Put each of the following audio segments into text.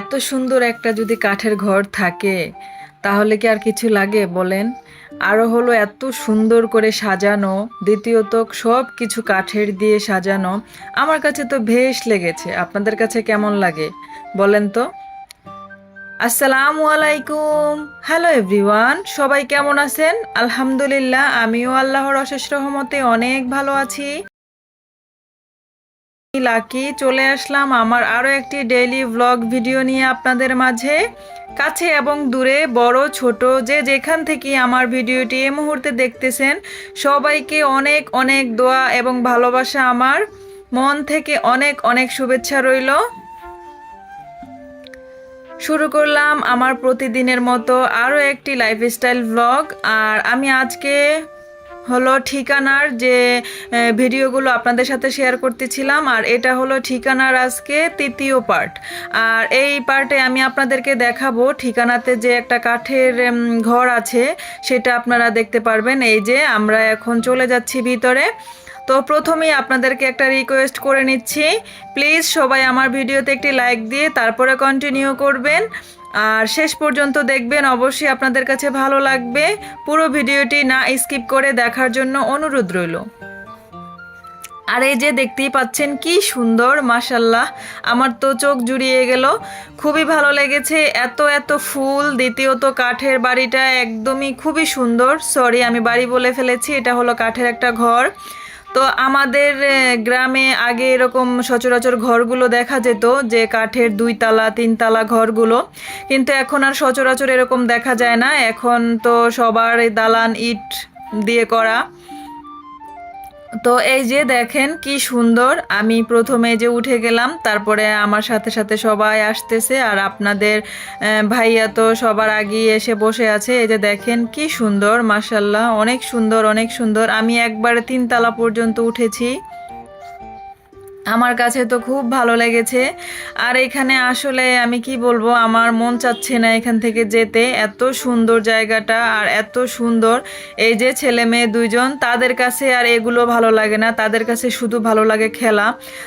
এত সুন্দর একটা যদি কাঠের ঘর থাকে, তাহলে কি আর কিছু লাগে বলেন? আরও হলো এত সুন্দর করে সাজানো, দ্বিতীয়ত সব কিছু কাঠের দিয়ে সাজানো, আমার কাছে তো বেশ লেগেছে। আপনাদের কাছে কেমন লাগে বলেন তো? আসসালামু আলাইকুম। হ্যালো এভরিওয়ান, সবাই কেমন আছেন? আলহামদুলিল্লাহ, আমিও আল্লাহর অশেষ রহমতে অনেক ভালো আছি। লাকি, চলে আসলাম আমার আরও একটি ডেইলি ভ্লগ ভিডিও নিয়ে আপনাদের মাঝে। কাছে এবং দূরে, বড়, ছোট, যে যেখান থেকে আমার ভিডিওটি এই মুহূর্তে দেখতেছেন, সবাইকে অনেক অনেক দোয়া এবং ভালোবাসা আমার। মন থেকে অনেক অনেক শুভেচ্ছা রইল। শুরু করলাম আমার প্রতিদিনের মতো আরও একটি লাইফস্টাইল ব্লগ আর আমি আজকে হলো ঠিকানার যে ভিডিওগুলো আপনাদের সাথে শেয়ার করতেছিলাম, আর এটা হলো ঠিকানার আজকে তৃতীয় পার্ট আর এই পার্টে আমি আপনাদেরকে দেখাবো ঠিকানাতে যে একটা কাঠের ঘর আছে, সেটা আপনারা দেখতে পারবেন। এই যে, আমরা এখন চলে যাচ্ছি ভিতরে। তো প্রথমেই আপনাদেরকে একটা রিকোয়েস্ট করে নিচ্ছি। প্লিজ সবাই আমার ভিডিওতে একটি লাইক দিয়ে তারপরে কন্টিনিউ করবেন। আর শেষ পর্যন্ত দেখবেন, অবশ্যই আপনাদের কাছে ভালো লাগবে। পুরো ভিডিওটি না স্কিপ করে দেখার জন্য অনুরোধ রইল। আর এই যে দেখতেই পাচ্ছেন, কি সুন্দর মাসাল্লাহ আমার তো চোখ জুড়িয়ে গেল। খুবই ভালো লেগেছে। এত এত ফুল, দ্বিতীয়ত কাঠের বাড়িটা একদমই খুবই সুন্দর। সরি, আমি বাড়ি বলে ফেলেছি, এটা হলো কাঠের একটা ঘর। তো আমাদের গ্রামে আগে এরকম সচরাচর ঘরগুলো দেখা যেত যে কাঠের দুই তালা তিন তালা ঘরগুলো। কিন্তু এখন আর সচরাচর এরকম দেখা যায় না। এখন তো সবার দালান, ইট দিয়ে করা। তো এই যে দেখেন কি সুন্দর, আমি প্রথমে যে উঠে গেলাম, তারপরে আমার সাথে সাথে সবাই আসতেছে, আর আপনাদের ভাইয়া তো সবার আগে এসে বসে আছে, এই যে দেখেন কি সুন্দর মাসাল্লাহ অনেক সুন্দর অনেক সুন্দর, আমি একবারে তিনতলা পর্যন্ত উঠেছি। আমার কাছে তো খুব ভালো লেগেছে। আর এখানে আসলে আমি কি বলব, আমার মন চাচ্ছে না এখান থেকে যেতে। এত সুন্দর জায়গাটা আর এত সুন্দর। এই যে ছেলে মেয়ে দুইজন, তাদের কাছে আর এগুলো ভালো লাগে না। তাদের কাছে শুধু ভালো লাগে খেলা।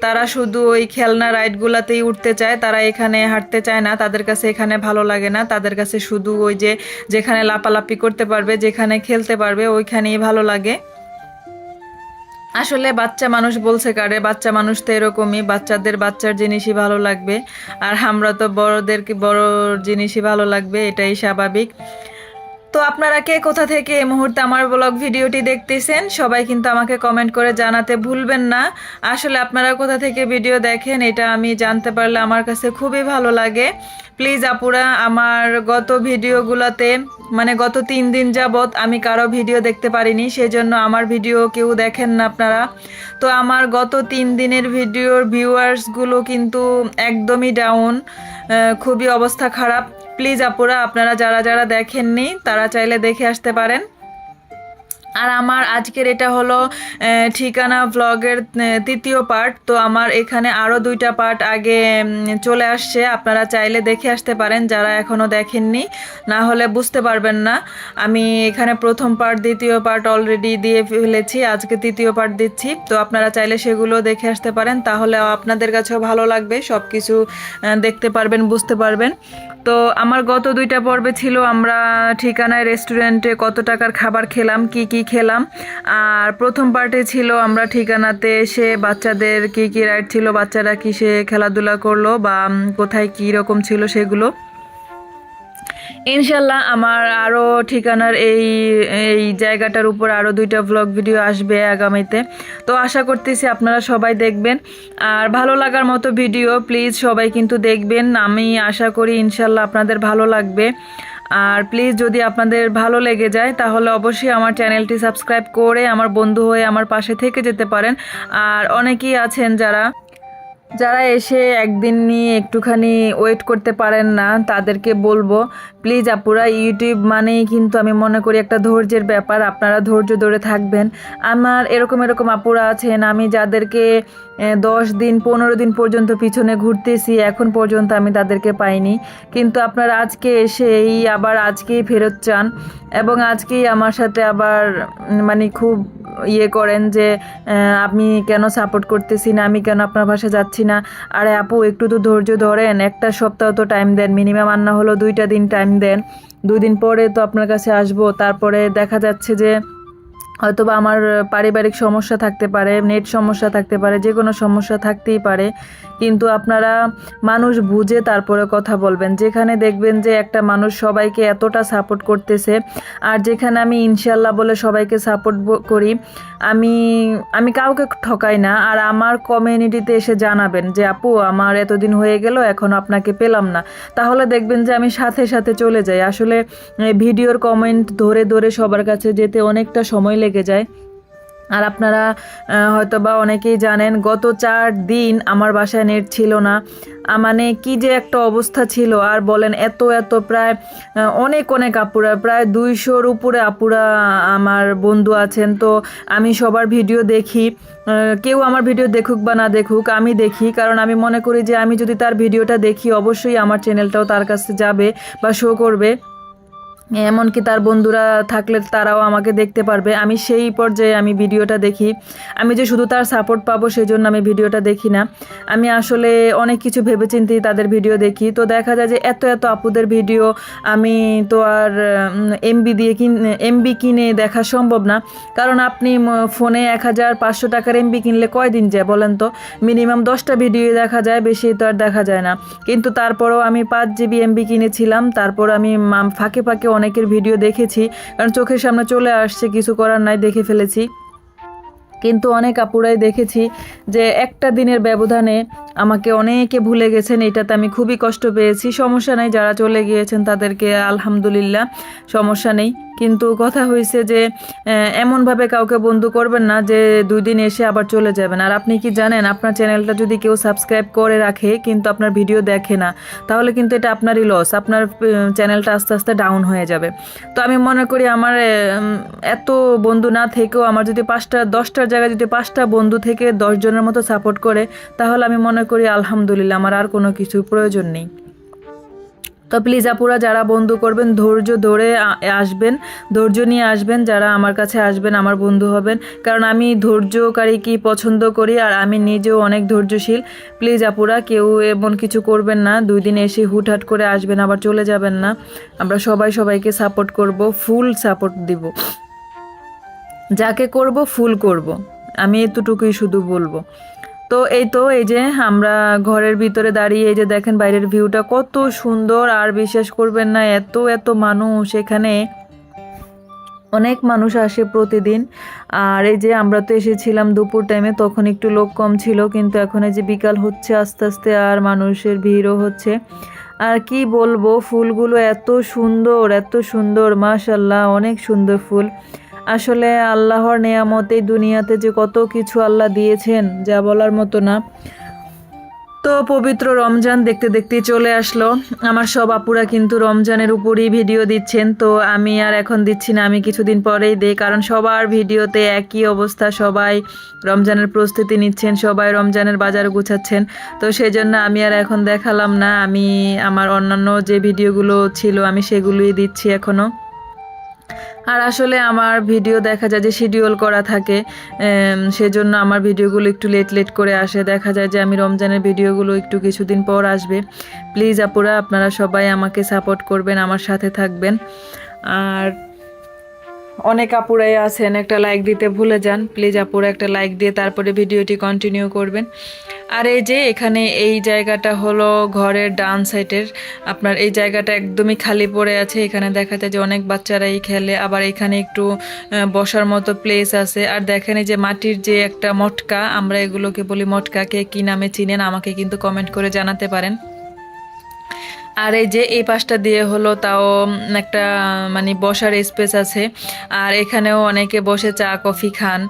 তারা শুধু ওই খেলনা রাইডগুলোতেই উঠতে চায়। তারা এখানে হাঁটতে চায় না। তাদের কাছে এখানে ভালো লাগে না। তাদের কাছে শুধু ওই যে যেখানে লাপালাপি করতে পারবে, যেখানে খেলতে পারবে, ওইখানেই ভালো লাগে। আসলে বাচ্চা মানুষ বলছে কারে, বাচ্চা মানুষ তো এরকমই, বাচ্চাদের বাচ্চার জিনিসই ভালো লাগবে। আর আমরা তো বড়দেরকে, বড় জিনিসই ভালো লাগবে, এটাই স্বাভাবিক। তো আপনারা কে কোথা থেকে এই মুহূর্তে আমার ব্লগ ভিডিওটি দেখতেছেন, সবাই কিন্তু আমাকে কমেন্ট করে জানাতে ভুলবেন না। আসলে আপনারা কোথা থেকে ভিডিও দেখেন, এটা আমি জানতে পারলে আমার কাছে খুবই ভালো লাগে। প্লিজ আপুরা, আমার গত ভিডিওগুলোতে মানে গত তিন দিন যাবৎ আমি কারও ভিডিও দেখতে পারিনি সেই জন্য আমার ভিডিও কেউ দেখেন না আপনারা। তো আমার গত তিন দিনের ভিডিওর ভিউয়ার্সগুলো কিন্তু একদমই ডাউন খুবই অবস্থা খারাপ। প্লিজ আপুরা, আপনারা যারা যারা দেখেননি, তারা চাইলে দেখে আসতে পারেন। আর আমার আজকের এটা হলো ঠিকানা ব্লগের তৃতীয় পার্ট তো আমার এখানে আরও দুইটা পার্ট আগে চলে আসছে। আপনারা চাইলে দেখে আসতে পারেন, যারা এখনও দেখেননি। না হলে বুঝতে পারবেন না। আমি এখানে প্রথম পার্ট দ্বিতীয় পার্ট অলরেডি দিয়ে ফেলেছি। আজকে তৃতীয় পার্ট দিচ্ছি। তো আপনারা চাইলে সেগুলো দেখে আসতে পারেন। তাহলে আপনাদের কাছেও ভালো লাগবে। সব কিছু দেখতে পারবেন, বুঝতে পারবেন। তো আমার গত দুইটা পর্বে ছিল আমরা ঠিকানায় রেস্টুরেন্টে কত টাকার খাবার খেলাম, কি কি খেলাম। আর প্রথম পার্টে ছিল আমরা ঠিকানাতে এসে বাচ্চাদের কি কি রাইড ছিল, বাচ্চারা কিসে খেলাধুলা করল বা কোথায় কি রকম ছিল সেগুলো। ইনশাল্লাহ আমার আরও ঠিকানার এই এই জায়গাটার উপর আরও দুইটা ভ্লগ ভিডিও আসবে আগামীতে। তো আশা করতেছি আপনারা সবাই দেখবেন। আর ভালো লাগার মতো ভিডিও প্লিজ সবাই কিন্তু দেখবেন। আমি আশা করি ইনশাল্লাহ আপনাদের ভালো লাগবে। আর প্লিজ যদি আপনাদের ভালো লেগে যায়, তাহলে অবশ্যই আমার চ্যানেলটি সাবস্ক্রাইব করে আমার বন্ধু হয়ে আমার পাশে থেকে যেতে পারেন। আর অনেকেই আছেন যারা যারা এসে একদিন নিয়ে একটুখানি ওয়েট করতে পারেন না, তাদেরকে বলব প্লিজ আপুরা, ইউটিউব মানেই কিন্তু আমি মনে করি একটা ধৈর্যের ব্যাপার, আপনারা ধৈর্য ধরে থাকবেন। আমার এরকম এরকম আপুরা আছেন, আমি যাদেরকে দশ দিন, পনেরো দিন পর্যন্ত পিছনে ঘুরতেছি, এখন পর্যন্ত আমি তাদেরকে পাইনি। কিন্তু আপনারা আজকে এসেই আবার আজকেই ফেরত চান এবং আজকেই আমার সাথে আবার মানে খুব ইয়ে করেন যে আমি কেন সাপোর্ট করতেছি না, আমি কেন আপনার পাশে যাচ্ছি না? আরে আপু, একটু তো ধৈর্য ধরেন, একটা সপ্তাহ তো টাইম দেন মিনিমাম আন্না হলো দুইটা দিন টাইম দেন। দুই দিন পরে তো আপনার কাছে আসব। তারপরে দেখা যাচ্ছে যে হয়তো বা আমার পারিবারিক সমস্যা থাকতে পারে, নেট সমস্যা থাকতে পারে যে কোনো সমস্যা থাকতেই পারে। কিন্তু আপনারা মানুষ বুঝে তারপরে কথা বলবেন। যেখানে দেখবেন যে একটা মানুষ সবাইকে এতটা সাপোর্ট করতেছে, আর যেখানে আমি ইনশাল্লাহ বলে সবাইকে সাপোর্ট করি, আমি আমি কাউকে ঠকাই না। আর আমার কমিউনিটিতে এসে জানাবেন যে, আপু, আমার এতদিন হয়ে গেল, এখন আপনাকে পেলাম না। তাহলে দেখবেন যে আমি সাথে সাথে চলে যাই। আসলে ভিডিওর কমেন্ট ধরে ধরে সবার কাছে যেতে অনেকটা সময় লেগে যায়। আর আপনারা হয়তো বা অনেকেই জানেন, গত চার দিন আমার বাসায় নেট ছিল না। মানে কি যে একটা অবস্থা ছিল। আর বলেন, এত এত প্রায় অনেক অনেক আপুরা, প্রায় দুইশোর উপরে আপুরা আমার বন্ধু আছেন। তো আমি সবার ভিডিও দেখি। কেউ আমার ভিডিও দেখুক বা না দেখুক, আমি দেখি। কারণ আমি মনে করি যে, আমি যদি তার ভিডিওটা দেখি, অবশ্যই আমার চ্যানেলটাও তার কাছে যাবে বা শো করবে। এমনকি তার বন্ধুরা থাকলে তারাও আমাকে দেখতে পারবে। আমি সেই পর্যায়ে আমি ভিডিওটা দেখি। আমি যে শুধু তার সাপোর্ট পাবো সেই জন্য আমি ভিডিওটা দেখি না। আমি আসলে অনেক কিছু ভেবেচিন্তি তাদের ভিডিও দেখি। তো দেখা যায় যে এত এত আপুদের ভিডিও আমি তো আর এমবি দিয়ে কিন এমবি কিনে দেখা সম্ভব না। কারণ আপনি ফোনে এক হাজার পাঁচশো টাকার এমবি কিনলে কয়দিন যায় বলেন তো? মিনিমাম দশটা ভিডিও দেখা যায়, বেশি তো আর দেখা যায় না। কিন্তু তারপরেও আমি পাঁচ জিবি এমবি কিনেছিলাম। তারপর আমি ফাঁকে ফাঁকে অনেকের ভিডিও দেখেছি, কারণ চোখের সামনে চলে আসছে, কিছু করার নাই, দেখে ফেলেছি। কিন্তু অনেক আপুরাই দেখেছি যে একটা দিনের ব্যবধানে আমাকে অনেকে ভুলে গেছেন, এটাতে আমি খুবই কষ্ট পেয়েছি। সমস্যা নেই, যারা চলে গিয়েছেন তাদেরকে আলহামদুলিল্লাহ, সমস্যা নেই। কিন্তু কথা হয়েছে যে এমনভাবে কাউকে বন্ধু করবেন না যে দুই দিন এসে আবার চলে যাবেন। আর আপনি কি জানেন, আপনার চ্যানেলটা যদি কেউ সাবস্ক্রাইব করে রাখে, কিন্তু আপনার ভিডিও দেখে না, তাহলে কিন্তু এটা আপনারই লস আপনার চ্যানেলটা আস্তে আস্তে ডাউন হয়ে যাবে। তো আমি মনে করি আমার এত বন্ধু না থেকেও, আমার যদি পাঁচটা, দশটার জায়গায় যদি পাঁচটা বন্ধু থেকে দশজনের মতো সাপোর্ট করে, তাহলে আমি মনে করি আলহামদুলিল্লাহ, আমার আর কোনো কিছু প্রয়োজন নেই। তো প্লিজ আপুরা যারা বন্ধু করবেন, ধৈর্য ধরে আসবেন, ধৈর্য নিয়ে আসবেন, যারা আমার কাছে আসবেন, আমার বন্ধু হবেন। কারণ আমি ধৈর্যকারী কি পছন্দ করি, আর আমি নিজেও অনেক ধৈর্যশীল। প্লিজ আপুরা, কেউ এমন কিছু করবেন না, দুই দিন এসে হুটহাট করে আসবেন, আবার চলে যাবেন না। আমরা সবাই সবাইকে সাপোর্ট করব ফুল সাপোর্ট দিব। যাকে করব ফুল করব। আমি এতটুকুই শুধু বলব। তো এই তো, এই যে আমরা ঘরের ভিতরে দাঁড়িয়ে এই যে দেখেন বাইরের ভিউটা কত সুন্দর, আর বিশ্বাস করবেন না, এত এত মানুষ এখানে। অনেক মানুষ আসে প্রতিদিন। আর এই যে আমরা তো এসেছিলাম দুপুর টাইমে তখন একটু লোক কম ছিল, কিন্তু এখন এই যে বিকাল হচ্ছে, আস্তে আস্তে আর মানুষের ভিড়ও হচ্ছে। আর কি বলব, ফুলগুলো এত সুন্দর এত সুন্দর মাশাল্লাহ অনেক সুন্দর ফুল। আসলে আল্লাহর নেয়ামত এই দুনিয়াতে যে কত কিছু আল্লাহ দিয়েছেন, যা বলার মতো না। তো পবিত্র রমজান দেখতে দেখতে চলে আসলো। আমার সব আপুরা কিন্তু রমজানের উপরই ভিডিও দিচ্ছেন, তো আমি আর এখন দিচ্ছি না, আমি কিছুদিন পরেই দিই, কারণ সবার ভিডিওতে একই অবস্থা, সবাই রমজানের প্রস্তুতি নিচ্ছেন, সবাই রমজানের বাজার গুছাচ্ছেন। তো সেই জন্য আমি আর এখন দেখালাম না, আমি আমার অন্যান্য যে ভিডিওগুলো ছিল, আমি সেগুলোই দিচ্ছি এখনও আর আসলে আমার ভিডিও দেখা যায় যে শিডিউল করা থাকে সেজন্য আমার ভিডিওগুলো একটু লেট লেট করে আসে। দেখা যায় যে আমি রমজানের ভিডিওগুলো একটু কিছুদিন পর আসবে। প্লিজ আপুরা, আপনারা সবাই আমাকে সাপোর্ট করবেন, আমার সাথে থাকবেন। আর অনেক আপুরাই আছেন, একটা লাইক দিতে ভুলে যান। প্লিজ আপুরা একটা লাইক দিয়ে তারপরে ভিডিওটি কন্টিনিউ করবেন। আর এই যে এখানে এই জায়গাটা হলো ঘরের ডান সাইডের আপনার এই জায়গাটা একদমই খালি পড়ে আছে। এখানে দেখা যায় যে অনেক বাচ্চারাই খেলে। আবার এখানে একটু বসার মতো প্লেস আছে। আর দেখেন যে মাটির যে একটা মটকা, আমরা এগুলোকে বলি মটকা কে কী নামে চিনেন, আমাকে কিন্তু কমেন্ট করে জানাতে পারেন। আর এই যে এই পাশটা দিয়ে হলো তাও একটা মানে বসার স্পেস আছে। আর এখানেও অনেকে বসে চা, কফি খান।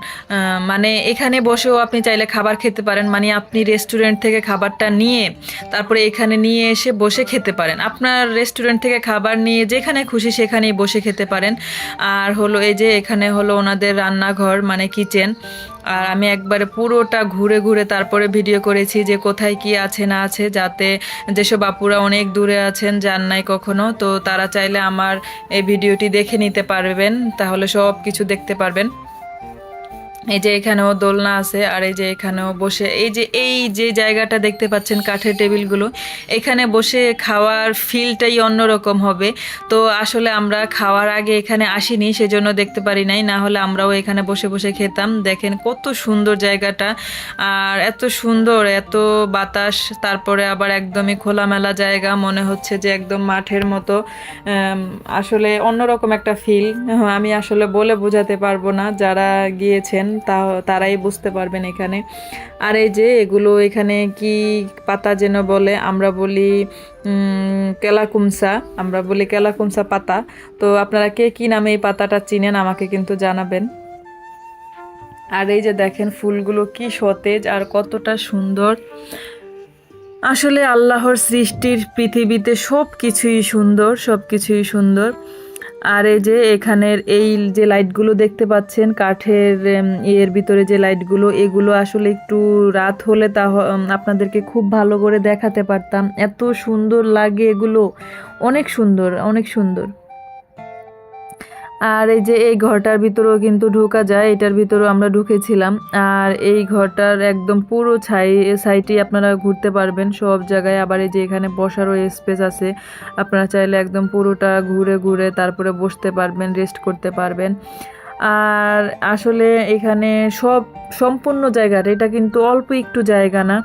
মানে এখানে বসেও আপনি চাইলে খাবার খেতে পারেন। মানে আপনি রেস্টুরেন্ট থেকে খাবারটা নিয়ে, তারপরে এখানে নিয়ে এসে বসে খেতে পারেন। আপনার রেস্টুরেন্ট থেকে খাবার নিয়ে যেখানে খুশি সেখানেই বসে খেতে পারেন। আর হলো এই যে এখানে হলো ওনাদের রান্নাঘর মানে কিচেন আর আমি একবারে পুরোটা ঘুরে ঘুরে তারপরে ভিডিও করেছি যে কোথায় কি আছে, না আছে, যাতে যেসব বাপুরা অনেক দূরে আছেন, যান নাই কখনো, তো তারা চাইলে আমার এই ভিডিওটি দেখে নিতে পারবেন। তাহলে সব কিছু দেখতে পারবেন। এই যে এখানেও দোলনা আছে, আর এই যে এখানেও বসে, এই যে এই যে জায়গাটা দেখতে পাচ্ছেন কাঠের টেবিলগুলো, এখানে বসে খাওয়ার ফিলটাই অন্যরকম হবে। তো আসলে আমরা খাওয়ার আগে এখানে আসিনি, সেজন্য দেখতে পারি নাই, না হলে আমরাও এখানে বসে বসে খেতাম। দেখেন কত সুন্দর জায়গাটা, আর এত সুন্দর, এত বাতাস, তারপরে আবার একদমই খোলামেলা জায়গা, মনে হচ্ছে যে একদম মাঠের মতো। আসলে অন্যরকম একটা ফিল আমি আসলে বলে বোঝাতে পারব না, যারা গিয়েছেন তা, তারাই বুঝতে পারবেন এখানে। আর এই যে এগুলো এখানে কি পাতা যেন বলে, আমরা বলি কেলাকুমসা, আমরা বলি কেলাকুমসা পাতা। তো আপনারা কে কি নামে এই পাতাটা চিনেন আমাকে কিন্তু জানাবেন। আর এই যে দেখেন ফুলগুলো কি সতেজ আর কতটা সুন্দর। আসলে আল্লাহর সৃষ্টির পৃথিবীতে সব কিছুই সুন্দর সব কিছুই সুন্দর। আর এই যে এখানের এই যে লাইটগুলো দেখতে পাচ্ছেন, কাঠের এর ভিতরে যে লাইটগুলো এগুলো আসলে একটু রাত হলে তা আপনাদেরকে খুব ভালো করে দেখাতে পারতাম। এত সুন্দর লাগে এগুলো। অনেক সুন্দর অনেক সুন্দর। আর এই যে এই ঘরটার ভিতরেও কিন্তু ঢোকা যায়, এটার ভিতরেও আমরা ঢুকেছিলাম। আর এই ঘরটার একদম পুরো ছাই সাইটই আপনারা ঘুরতে পারবেন সব জায়গায়। আবার এই যে এখানে বসারও স্পেস আছে, আপনারা চাইলে একদম পুরোটা ঘুরে ঘুরে তারপরে বসতে পারবেন রেস্ট করতে পারবেন। আর আসলে এখানে সব, সম্পূর্ণ জায়গাটা এটা কিন্তু অল্প একটু জায়গা না।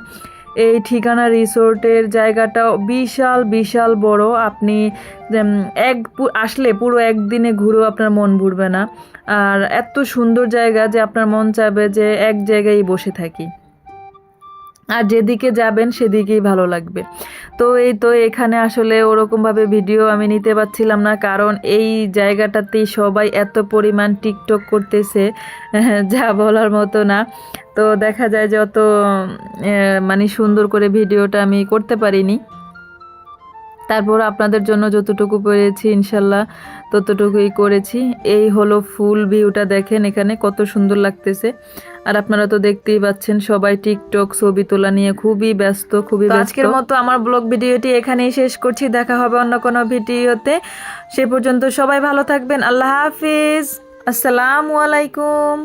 এই ঠিকানা রিসোর্টের জায়গাটা বিশাল বিশাল বড়। আপনি এক আসলে পুরো একদিনে ঘুরেও আপনার মন ভরবে না। আর এত সুন্দর জায়গা যে আপনার মন চাবে যে এক জায়গায় বসে থাকি। আর যেদিকে যাবেন সেদিকেই ভালো লাগবে। তো এই তো এখানে আসলে ওরকমভাবে ভিডিও আমি নিতে পারছিলাম না, কারণ এই জায়গাটাতেই সবাই এত পরিমাণ টিকটক করতেছে, যা বলার মতো না। তো দেখা যায় যে অত মানে সুন্দর করে ভিডিওটা আমি করতে পারিনি। তারপর আপনাদের জন্য যতটুকু পেরেছি ইনশাল্লাহ ততটুকুই করেছি। এই হলো ফুল ভিউটা দেখেন এখানে কত সুন্দর লাগতেছে। আর আপনারা তো দেখতেই পাচ্ছেন সবাই টিকটক ছবি তোলা নিয়ে খুবই ব্যস্ত খুবই আজকের মতো আমার ব্লগ ভিডিওটি এখানেই শেষ করছি দেখা হবে অন্য কোনো ভিডিওতে। সে পর্যন্ত সবাই ভালো থাকবেন আল্লাহ হাফিজ আসসালামু আলাইকুম।